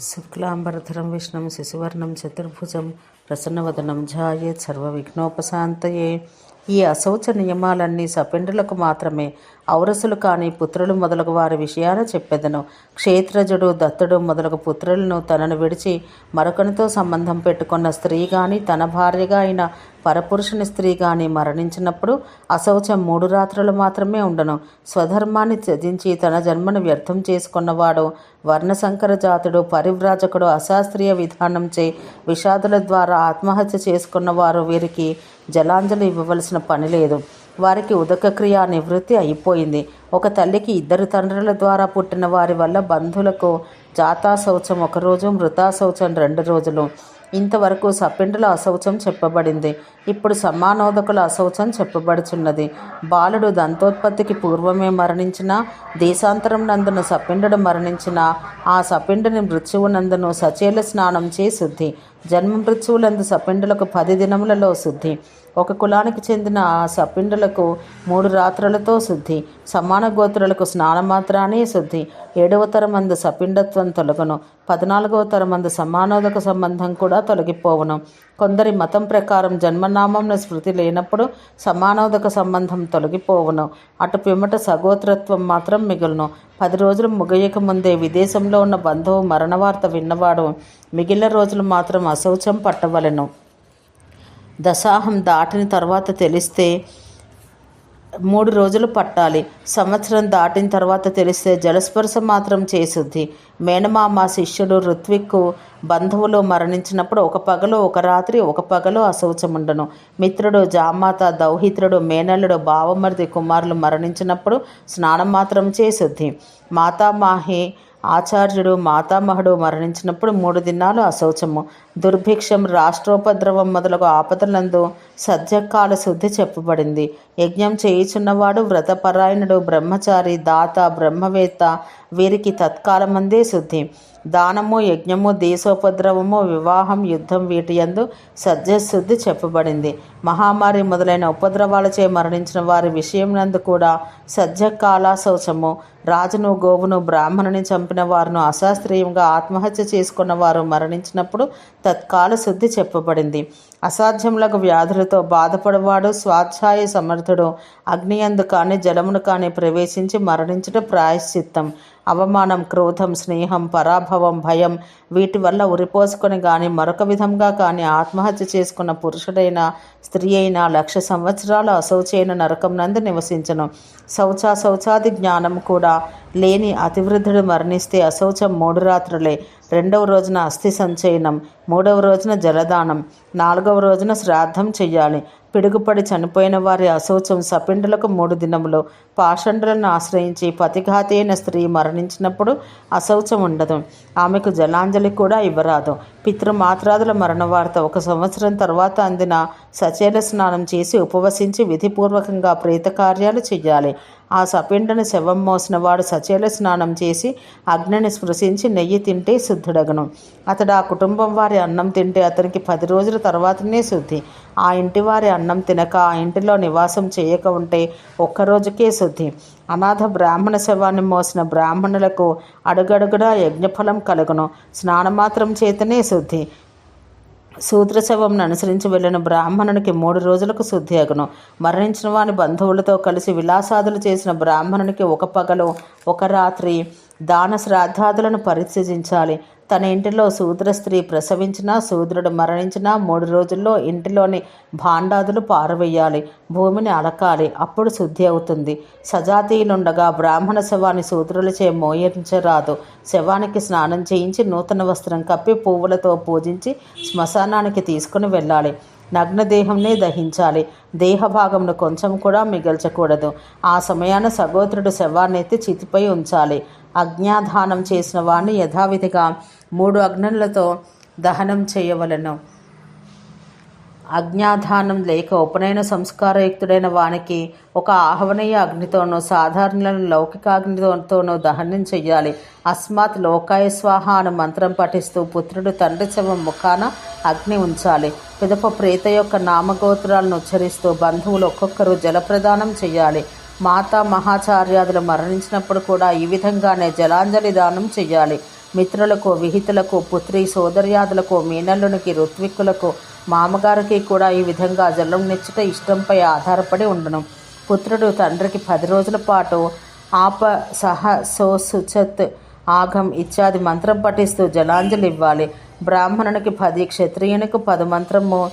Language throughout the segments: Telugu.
శుక్లాంబరధరం విష్ణుం శశివర్ణం చతుర్భుజం ప్రసన్నవదనం ఝాయేత్ సర్వవిఘ్నోపశాంతయే. ఈ అశౌచ నియమాలన్నీ సపిండులకు మాత్రమే ఔరసులు కాని పుత్రులు మొదలగు వారి విషయాన చెప్పెదను. క్షేత్రజుడు దత్తుడు మొదలగు పుత్రులను తనను విడిచి మరొకనితో సంబంధం పెట్టుకున్న స్త్రీ కానీ తన భార్యగా అయిన పరపురుషుని స్త్రీ కానీ మరణించినప్పుడు అశౌచం మూడు రాత్రులు మాత్రమే ఉండను. స్వధర్మాన్ని త్యజించి తన జన్మను వ్యర్థం చేసుకున్నవాడు వర్ణశంకర జాతుడు పరివ్రాజకుడు అశాస్త్రీయ విధానంచే విషాదుల ద్వారా ఆత్మహత్య చేసుకున్నవారు వీరికి జలాంజలి ఇవ్వవలసిన పని లేదు. వారికి ఉదక క్రియ నివృత్తి అయిపోయింది. ఒక తల్లికి ఇద్దరు తండ్రుల ద్వారా పుట్టిన వారి వల్ల బంధువులకు జాతా శౌచం ఒకరోజు మృతా శౌచం రెండు రోజులు. ఇంతవరకు సపిండుల అశౌచం చెప్పబడింది. ఇప్పుడు సమానోదకుల అశౌచం చెప్పబడుచున్నది. బాలుడు దంతోత్పత్తికి పూర్వమే మరణించిన దేశాంతరం నందున సపిండుడు మరణించిన ఆ సపిండుని మృత్యువునందును సచేల స్నానం చే శుద్ధి. జన్మ మృత్యువులందు సప్పిండులకు పది దినములలో శుద్ధి. ఒక కులానికి చెందిన ఆ సపిండులకు మూడు రాత్రులతో శుద్ధి సమాన గోత్రులకు స్నానమాత్రానే శుద్ధి. ఏడవ తరమందు సపిండత్వం తొలగను. పద్నాలుగవ తరమందు సమానోదక సంబంధం కూడా తొలగిపోవును. కొందరి మతం ప్రకారం జన్మనామంను స్మృతి లేనప్పుడు సమానోదక సంబంధం తొలగిపోవును. అటు పిమ్మట సగోత్రత్వం మాత్రం మిగులును. పది రోజులు ముగయక ముందే విదేశంలో ఉన్న బంధువు మరణవార్త విన్నవాడు మిగిలిన రోజులు మాత్రం అశౌచం పట్టవలెను. దశాహం దాటిన తర్వాత తెలిస్తే మూడు రోజులు పట్టాలి. సంవత్సరం దాటిన తర్వాత తెలిస్తే జలస్పర్శ మాత్రం చేసుద్ది మేనమామ శిష్యుడు ఋత్విక్కు బంధువులు మరణించినప్పుడు ఒక పగలు ఒక రాత్రి ఒక పగలు అశౌచముండను. మిత్రుడు జామాత దౌహిత్రుడు మేనల్లుడు బావమరిది కుమారులు మరణించినప్పుడు స్నానం మాత్రం చేసుద్ది మాతామాహి ఆచార్యుడు మాతామహుడు మరణించినప్పుడు మూడు దినాలు అశౌచము. దుర్భిక్షం రాష్ట్రోపద్రవం మొదలగు ఆపదలందు సద్యకాల శుద్ధి చెప్పబడింది. యజ్ఞం చేయుచున్నవాడు వ్రతపరాయణుడు బ్రహ్మచారి దాత బ్రహ్మవేత్త వీరికి తత్కాలమందే శుద్ధి. దానము యజ్ఞము దేశోపద్రవము వివాహం యుద్ధం వీటి యందు సజ్జశుద్ధి చెప్పబడింది. మహామారి మొదలైన ఉపద్రవాలచే మరణించిన వారి విషయం నందు కూడా సజ్జ కాలాశౌచము రాజును గోవును బ్రాహ్మణుని చంపిన వారును అశాస్త్రీయంగా ఆత్మహత్య చేసుకున్న వారు మరణించినప్పుడు తత్కాల శుద్ధి చెప్పబడింది. అసాధ్యములకు వ్యాధులతో బాధపడవాడు స్వాధ్యాయ సమర్థుడు. అగ్నియందు కానీ జలమును కానీ ప్రవేశించి మరణించుట ప్రాయశ్చిత్తం. అవమానం క్రోధం స్నేహం పరాభవం భయం వీటి వల్ల ఉరిపోసుకొని కానీ మరొక విధంగా కానీ ఆత్మహత్య చేసుకున్న పురుషుడైన స్త్రీ అయినా లక్ష సంవత్సరాల అశౌచైన నరకం నందు నివసించను. శౌచ శౌచాది జ్ఞానం కూడా లేని అతివృద్ధుడు మరణిస్తే అశౌచం మూడు రాత్రులే. రెండవ రోజున అస్థి సంచయనం మూడవ రోజున జలదానం నాలుగవ రోజున శ్రాద్ధం చెయ్యాలి. పిడుగుపడి చనిపోయిన వారి అశౌచం సపిండులకు మూడు దినములు. పాషండులను ఆశ్రయించి పతిఘాతి అయిన స్త్రీ మరణించినప్పుడు అశౌచం ఉండదు. ఆమెకు జలాంజలి కూడా ఇవ్వరాదు. పితృమాత్రాదుల మరణ వార్త ఒక సంవత్సరం తర్వాత అందిన సచేల స్నానం చేసి ఉపవసించి విధిపూర్వకంగా ప్రేత కార్యాలు చెయ్యాలి. ఆ సపిండను శవం మోసిన వాడు సచేల స్నానం చేసి అగ్నిని స్పృశించి నెయ్యి తింటే శుద్ధుడగను. అతడు ఆ కుటుంబం వారి అన్నం తింటే అతనికి పది రోజుల తర్వాతనే శుద్ధి. ఆ ఇంటి వారి అన్నం తినక ఆ ఇంటిలో నివాసం చేయక ఉంటే ఒక్కరోజుకే శుద్ధి. అనాథ బ్రాహ్మణ శవాన్ని మోసిన బ్రాహ్మణులకు అడుగడుగుడా యజ్ఞఫలం కలుగును. స్నానమాత్రం చేతనే శుద్ధి. శూద్రశవంను అనుసరించి వెళ్ళిన బ్రాహ్మణునికి మూడు రోజులకు శుద్ధి అగును. మరణించిన వాని బంధువులతో కలిసి విలాసాదులు చేసిన బ్రాహ్మణునికి ఒక పగలు ఒక రాత్రి దాన శ్రాద్ధాదులను పరిత్యజించాలి. తన ఇంటిలో శూద్ర స్త్రీ ప్రసవించినా శూద్రుడు మరణించినా మూడు రోజుల్లో ఇంటిలోని భాండాదులు పారవేయాలి భూమిని అలకాలి. అప్పుడు శుద్ధి అవుతుంది. సజాతీయులుండగా బ్రాహ్మణ శవాన్ని శూద్రులచే మోయించరాదు. శవానికి స్నానం చేయించి నూతన వస్త్రం కప్పి పువ్వులతో పూజించి శ్మశానానికి తీసుకుని వెళ్ళాలి. నగ్నదేహంనే దహించాలి. దేహభాగంను కొంచెం కూడా మిగల్చకూడదు. ఆ సమయాన సగోత్రుడు శవాన్నెత్తి చితిపై ఉంచాలి. అజ్ఞాధానం చేసిన వాడిని యథావిధిగా మూడు అగ్నులతో దహనం చేయవలను. అజ్ఞాధానం లేక ఉపనయన సంస్కారయుక్తుడైన వానికి ఒక ఆహ్వనీయ అగ్నితోనూ సాధారణ లౌకికాగ్నితోనూ దహనం చెయ్యాలి. అస్మాత్ లోకాయ స్వాహ అను మంత్రం పఠిస్తూ పుత్రుడు తండ్రి శవం ముఖాన అగ్ని ఉంచాలి. పిదప ప్రేత యొక్క నామగోత్రాలను ఉచ్చరిస్తూ బంధువులు ఒక్కొక్కరు జలప్రదానం చేయాలి మాతా మహాచార్యాదులు మరణించినప్పుడు కూడా ఈ విధంగానే జలాంజలి దానం చెయ్యాలి. మిత్రులకు విహితులకు పుత్రి సోదర్యాదులకు మీనల్లునికి ఋత్విక్కులకు మామగారికి కూడా ఈ విధంగా జలం నిచ్చుట ఇష్టంపై ఆధారపడి ఉండను. పుత్రుడు తండ్రికి పది రోజుల పాటు ఆప సహ సో సుచత్ ఆగం ఇత్యాది మంత్రం పఠిస్తూ జలాంజలి ఇవ్వాలి బ్రాహ్మణునికి పది క్షత్రియునికి పది మంత్రము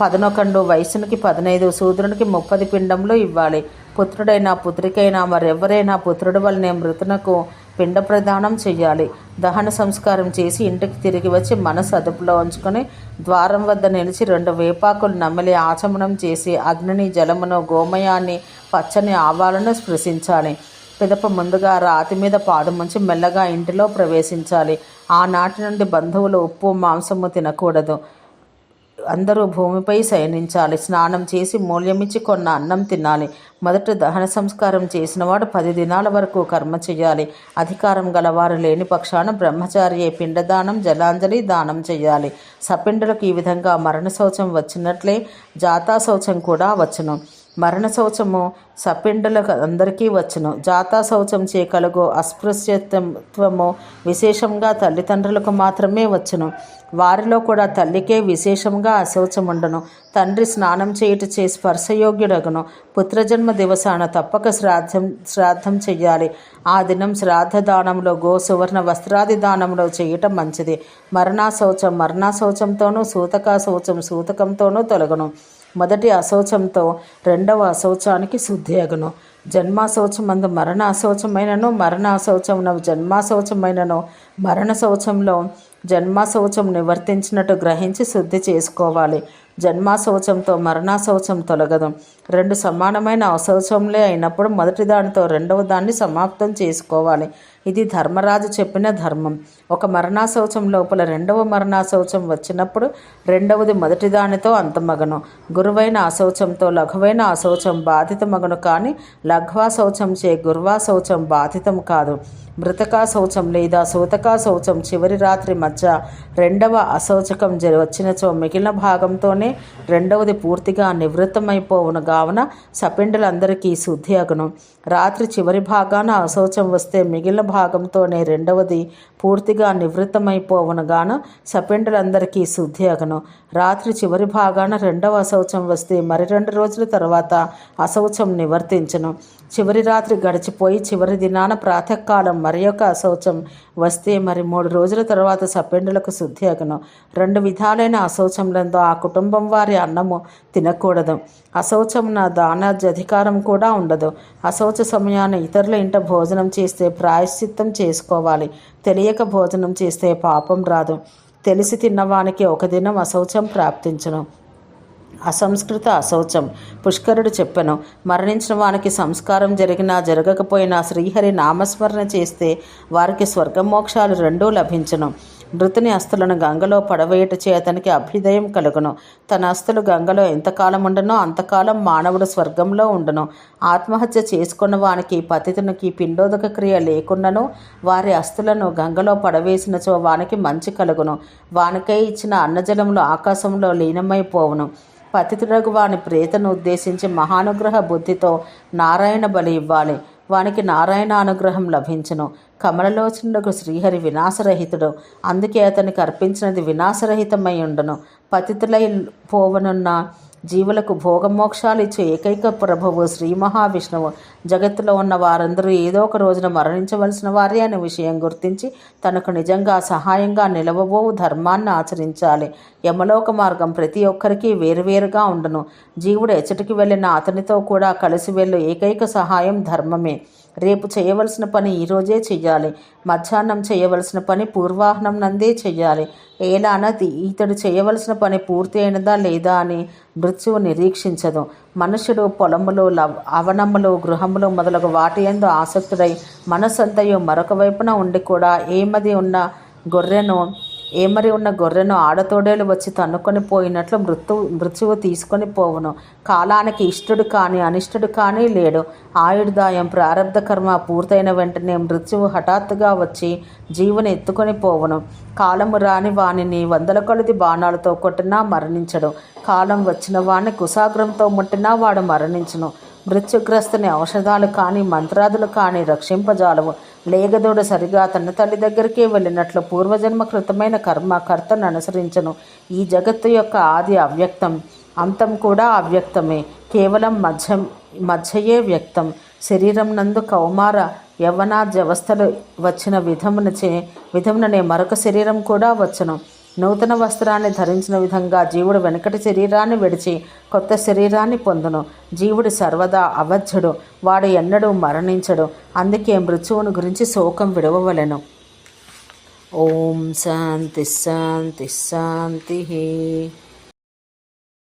పదనొకండు వయసునికి పదనైదు శూద్రునికి ముప్పది పిండంలో ఇవ్వాలి. పుత్రుడైనా పుత్రికైనా మరెవరైనా పుత్రుడి వల్లనే మృతునకు పిండ ప్రదానం చేయాలి. దహన సంస్కారం చేసి ఇంటికి తిరిగి వచ్చి మనసు అదుపులో ఉంచుకొని ద్వారం వద్ద నిలిచి రెండు వేపాకులు నమిలి ఆచమనం చేసి అగ్నిని జలమును గోమయాన్ని పచ్చని ఆవాలను స్పృశించాలి. పిదప ముందుగా రాతి మీద పాదముంచి మెల్లగా ఇంటిలో ప్రవేశించాలి. ఆనాటి నుండి బంధువులు ఉప్పు మాంసము తినకూడదు. అందరూ భూమిపై శయనించాలి. స్నానం చేసి మూల్యమిచ్చి కొన్న అన్నం తినాలి. మొదట దహన సంస్కారం చేసినవాడు పది దినాల వరకు కర్మ చేయాలి. అధికారం గలవారు లేని పక్షాన బ్రహ్మచారియే పిండదానం జలాంజలి దానం చేయాలి. సపిండులకు ఈ విధంగా మరణ శౌచం వచ్చినట్లే జాతా శౌచం కూడా వచ్చును. మరణ శౌచము సపిండులకు అందరికీ వచ్చును. జాతా శౌచం చే కలుగు అస్పృశ్యత్వము విశేషంగా తల్లిదండ్రులకు మాత్రమే వచ్చును. వారిలో కూడా తల్లికే విశేషంగా అశౌచం ఉండను తండ్రి స్నానం చేయుట చే స్పర్శయోగ్యుడగను. పుత్రజన్మ దివసాన తప్పక శ్రాద్ధం శ్రాద్ధం చెయ్యాలి. ఆ దినం శ్రాద్ధ దానంలో గో సువర్ణ వస్త్రాది దానంలో చేయటం మంచిది. మరణాశౌచం మరణాశౌచంతోనూ సూతకాశౌచం సూతకంతోనూ తొలగను. మొదటి అశౌచంతో రెండవ అశౌచానికి శుద్ధి అగును జన్మాశౌచమందు మరణ అశౌచమైనను మరణ అశౌచమున జన్మాశౌచమైనను మరణ శౌచంలో జన్మాశౌచం నివర్తించినట్టు గ్రహించి శుద్ధి చేసుకోవాలి. జన్మాశౌచంతో మరణాశౌచం తొలగదు. రెండు సమానమైన అశౌచంలే అయినప్పుడు మొదటి దానితో రెండవ దాన్ని సమాప్తం చేసుకోవాలి. ఇది ధర్మరాజు చెప్పిన ధర్మం. ఒక మరణాశౌచం లోపల రెండవ మరణాశౌచం వచ్చినప్పుడు రెండవది మొదటి దానితో అంతమగను. గురువైన అశౌచంతో లఘువైన అశౌచం బాధితమగను కానీ లఘ్వాశౌచం చే గురువా శౌచం బాధితం కాదు. మృతకా శౌచం లేదా సూతకా శౌచం చివరి రాత్రి మధ్య రెండవ అశౌచకం జ వచ్చినచో మిగిలిన భాగంతోనే రెండవది పూర్తిగా నివృత్తమైపోవును కావున సపిండులందరికీ శుద్ధి అగును రాత్రి చివరి భాగాన అశౌచం వస్తే మిగిలిన భాగంతోనే రెండవది పూర్తిగా నివృత్తమైపోవును గాన సపిండులందరికీ శుద్ధి అగను. రాత్రి చివరి భాగాన రెండవ అశౌచం వస్తే మరి రెండు రోజుల తర్వాత అశౌచం నివర్తించను. చివరి రాత్రి గడిచిపోయి చివరి దినాన ప్రాతకాలం మరి యొక్క అశౌచం వస్తే మరి మూడు రోజుల తర్వాత సపెండులకు శుద్ధి అగను. రెండు విధాలైన అశౌచంలందో ఆ కుటుంబం వారి అన్నము తినకూడదు. అశౌచమున దానాది అధికారం కూడా ఉండదు. అశౌచ సమయాన ఇతరుల ఇంట భోజనం చేస్తే ప్రాయశ్చిత్తం చేసుకోవాలి. తెలియక భోజనం చేస్తే పాపం రాదు. తెలిసి తిన్నవానికి ఒక దినం అశౌచం ప్రాప్తించును. అసంస్కృత అశౌచం. పుష్కరుడు చెప్పెను మరణించిన వానికి సంస్కారం జరిగినా జరగకపోయినా శ్రీహరి నామస్మరణ చేస్తే వారికి స్వర్గమోక్షాలు రెండూ లభించను. మృతుని అస్తులను గంగలో పడవేయటచే చేతనికి అభ్యుదయం కలుగును. తన అస్తులు గంగలో ఎంతకాలం ఉండనో అంతకాలం మానవుడు స్వర్గంలో ఉండును. ఆత్మహత్య చేసుకున్న వానికి పతితునికి పిండోదక క్రియ లేకుండాను వారి అస్తులను గంగలో పడవేసినచో వానికి మంచి కలుగును. వానికై ఇచ్చిన అన్నజలములు ఆకాశంలో లీనమైపోవును. పతితుడగు వాని ప్రేతను ఉద్దేశించి మహానుగ్రహ బుద్ధితో నారాయణ బలి ఇవ్వాలి. వానికి నారాయణ అనుగ్రహం లభించును. కమలలోచనులకు శ్రీహరి వినాశరహితుడు. అందుకే అతనికి అర్పించినది వినాశరహితమై ఉండను. పతితులై పోవనున్న జీవులకు భోగమోక్షాలు ఇచ్చే ఏకైక ప్రభువు శ్రీ మహావిష్ణువు. జగత్తులో ఉన్న వారందరూ ఏదో ఒక రోజున మరణించవలసిన వారే అనే విషయం గుర్తించి తనకు నిజంగా సహాయంగా నిలవబోవు ధర్మాన్ని ఆచరించాలి. యమలోక మార్గం ప్రతి ఒక్కరికి వేరువేరుగా ఉండను. జీవుడు ఎచ్చటికి వెళ్ళిన అతనితో కూడా కలిసి వెళ్ళు ఏకైక సహాయం ధర్మమే. రేపు చేయవలసిన పని ఈరోజే చెయ్యాలి. మధ్యాహ్నం చేయవలసిన పని పూర్వాహ్నం నందే చెయ్యాలి. ఏలాన ఇతడు చేయవలసిన పని పూర్తి అయినదా లేదా అని మృత్యువు నిరీక్షించదు. మనుషుడు పొలములు లవ్ అవనములు గృహములు మొదలగు వాటి ఎందు ఆసక్తుడై మనసంతయు మరొక వైపున ఉండి కూడా ఏమది ఉన్న గొర్రెను ఏమరి ఉన్న గొర్రెను ఆడతోడేలు వచ్చి తన్నుకొని పోయినట్లు మృత్యు మృత్యువు తీసుకొని పోవును. కాలానికి ఇష్టడు కానీ అనిష్టడు కానీ లేడు. ఆయుర్దాయం ప్రారంధ కర్మ పూర్తయిన వెంటనే మృత్యువు హఠాత్తుగా వచ్చి జీవుని ఎత్తుకొని పోవును. కాలము రాని వానిని వందల కొలది బాణాలతో కొట్టినా మరణించడు. కాలం వచ్చిన వాణ్ణి కుసాగ్రంతో ముట్టినా వాడు మరణించును. మృత్యుగ్రస్తుని ఔషధాలు కానీ మంత్రాదులు కానీ రక్షింపజాలవు. లేగదోడ సరిగా తన తల్లి దగ్గరికే వెళ్ళినట్లు పూర్వజన్మ కృతమైన కర్మ కర్తను అనుసరించను. ఈ జగత్తు యొక్క ఆది అవ్యక్తం. అంతం కూడా అవ్యక్తమే. కేవలం మధ్య మధ్యయే వ్యక్తం. శరీరం నందు కౌమార యవనాద్యవస్థలు వచ్చిన విధమునచే విధముననే మరొక శరీరం కూడా వచ్చను. నూతన వస్త్రాన్ని ధరించిన విధంగా జీవుడు వెనకటి శరీరాన్ని విడిచి కొత్త శరీరాన్ని పొందును. జీవుడు సర్వదా అవధ్యుడు వాడు ఎన్నడూ మరణించడు. అందుకే మృత్యువును గురించి శోకం విడవవలెను. ఓం శాంతి శాంతి శాంతి.